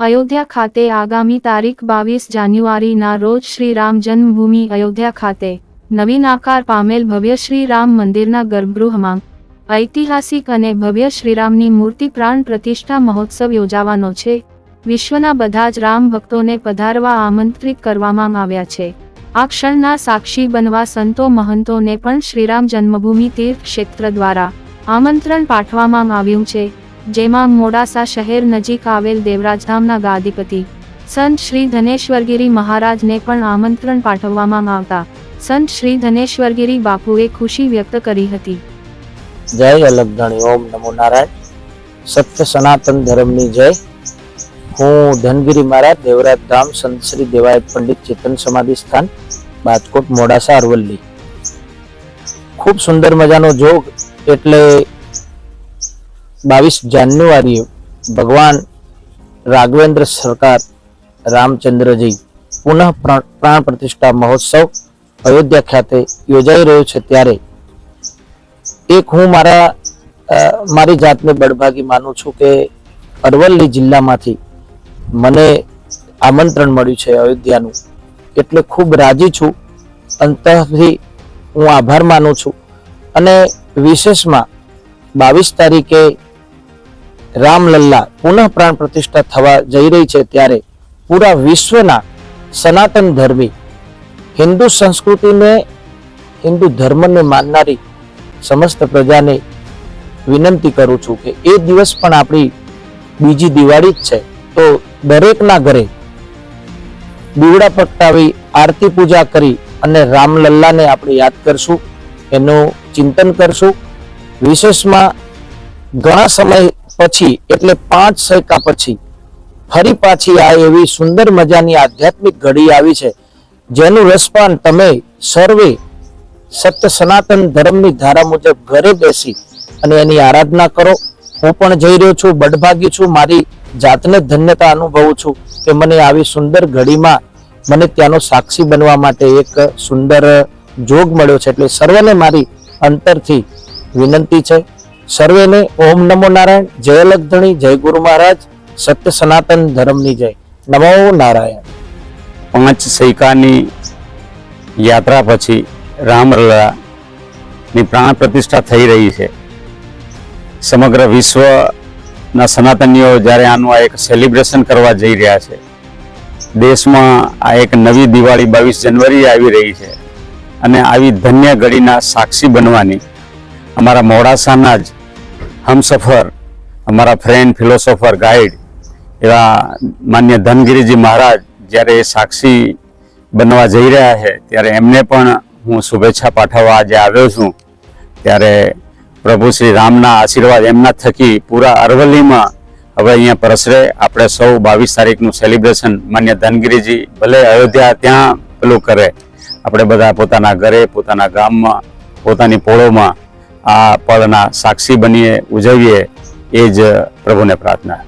અયોધ્યા ખાતે આગામી તારીખ બાવીસ જાન્યુઆરીના રોજ શ્રી રામ જન્મભૂમિ અયોધ્યા ખાતે નવીન આકાર પામેલ ભવ્ય શ્રી રામ મંદિરના ગર્ભગૃહમાં ઐતિહાસિક અને ભવ્ય શ્રીરામની મૂર્તિ પ્રાણ પ્રતિષ્ઠા મહોત્સવ યોજાવાનો છે. વિશ્વના બધા જ રામ ભક્તોને પધારવા આમંત્રિત કરવામાં આવ્યા છે. આ ક્ષણના સાક્ષી બનવા સંતો મહંતોને પણ શ્રીરામ જન્મભૂમિ તીર્થ ક્ષેત્ર દ્વારા આમંત્રણ પાઠવવામાં આવ્યું છે. જેમાં મોડાસા શહેર નજીક આવેલ દેવરાજધામના ગાદીપતિ સંત શ્રી ધનેશ્વરગીરી મહારાજને પણ આમંત્રણ પાઠવવામાં આવતા સંત શ્રી ધનેશ્વરગીરી બાપુએ ખુશી વ્યક્ત કરી હતી. જય અલગધણી, ઓમ નમો નારાયણ. સત્ય સનાતન ધર્મની જય. હું ધનગીરી મહારાજ દેવરાજ ધામ સંત શ્રી દેવાય પંડિત ચેતન સમાધિ સ્થાન રાજકોટ મોડાસા, અરવલ્લી. ખૂબ સુંદર મજાનો જોગ એટલે બાવીસ જાન્યુઆરીએ ભગવાન રાઘવેન્દ્ર સરકાર રામચંદ્રજી પુનઃ પ્રા- પ્રાણ પ્રતિષ્ઠા મહોત્સવ અયોધ્યા ખાતે યોજાઈ રહ્યો છે ત્યારે. એક હું મારા મારી જાતને બળભાગી માનું છું કે અરવલ્લી જિલ્લામાંથી મને આમંત્રણ મળ્યું છે અયોધ્યાનું. એટલે ખૂબ રાજી છું. અંતથી હું આભાર માનું છું. અને વિશેષમાં બાવીસ તારીખે રામલલ્લા પુનઃ પ્રાણ પ્રતિષ્ઠા થવા જઈ રહી છે ત્યારે પૂરા વિશ્વના સનાતન ધર્મી હિન્દુ સંસ્કૃતિને, હિન્દુ ધર્મને માનનારી સમસ્ત પ્રજાને વિનંતી કરું છું કે એ દિવસ પણ આપણી બીજી દિવાળી જ છે. તો દરેકના ઘરે દીવડા પ્રગટાવી આરતી પૂજા કરી અને રામલલ્લાને આપણે યાદ કરશું, એનું ચિંતન કરશું. વિશેષમાં ઘણા સમય પછી, એટલે પાંચ સૈકા પછી, ફરી પાછી આ એવી સુંદર મજાની આધ્યાત્મિક ઘડી આવી છે, જેનું રસપાન તમે સર્વે સત્ય સનાતન ધર્મની ધારા મુજબ ઘરે બેસી અને એની આરાધના કરો. હું પણ જઈ રહ્યો છું બડભાગી છું, મારી જાતને ધન્યતા અનુભવું છું કે મને આવી સુંદર ઘડીમાં મને ત્યાંનો સાક્ષી બનવા માટે એક સુંદર જોગ મળ્યો છે. એટલે સર્વને મારી અંતરથી વિનંતી છે. સર્વેને ઓમ નમો નારાયણ, જય લગધણી, જય ગુરુ મહારાજ સત્ય સનાતન ધર્મની જય. નમો નારાયણ. પાંચ સૈકાની યાત્રા પછી રામલલાની પ્રાણ પ્રતિષ્ઠા થઈ રહી છે. સમગ્ર વિશ્વના સનાતનીઓ જ્યારે આનું આ એક સેલિબ્રેશન કરવા જઈ રહ્યા છે, દેશમાં આ એક નવી દિવાળી બાવીસ જનવરી આવી રહી છે. અને આવી ધન્ય ઘડીના સાક્ષી બનવાની અમારા મોડાસાના જ હમસફર, અમારા ફ્રેન્ડ ફિલોસોફર ગાઈડ એવા માન્ય ધનગીરીજી મહારાજ જ્યારે એ સાક્ષી બનવા જઈ રહ્યા છે, ત્યારે એમને પણ હું શુભેચ્છા પાઠવવા આજે આવ્યો છું. ત્યારે પ્રભુ શ્રી રામના આશીર્વાદ એમના થકી પૂરા અરવલ્લીમાં હવે અહીંયા પ્રસરે. આપણે સૌ બાવીસ તારીખનું સેલિબ્રેશન માન્ય ધનગીરીજી ભલે અયોધ્યા ત્યાં પેલું કરે. આપણે બધા પોતાના ઘરે, પોતાના ગામમાં, પોતાની પોળોમાં આ પળના સાક્ષી બનીએ ઉજવીએ એ જ પ્રભુને પ્રાર્થના.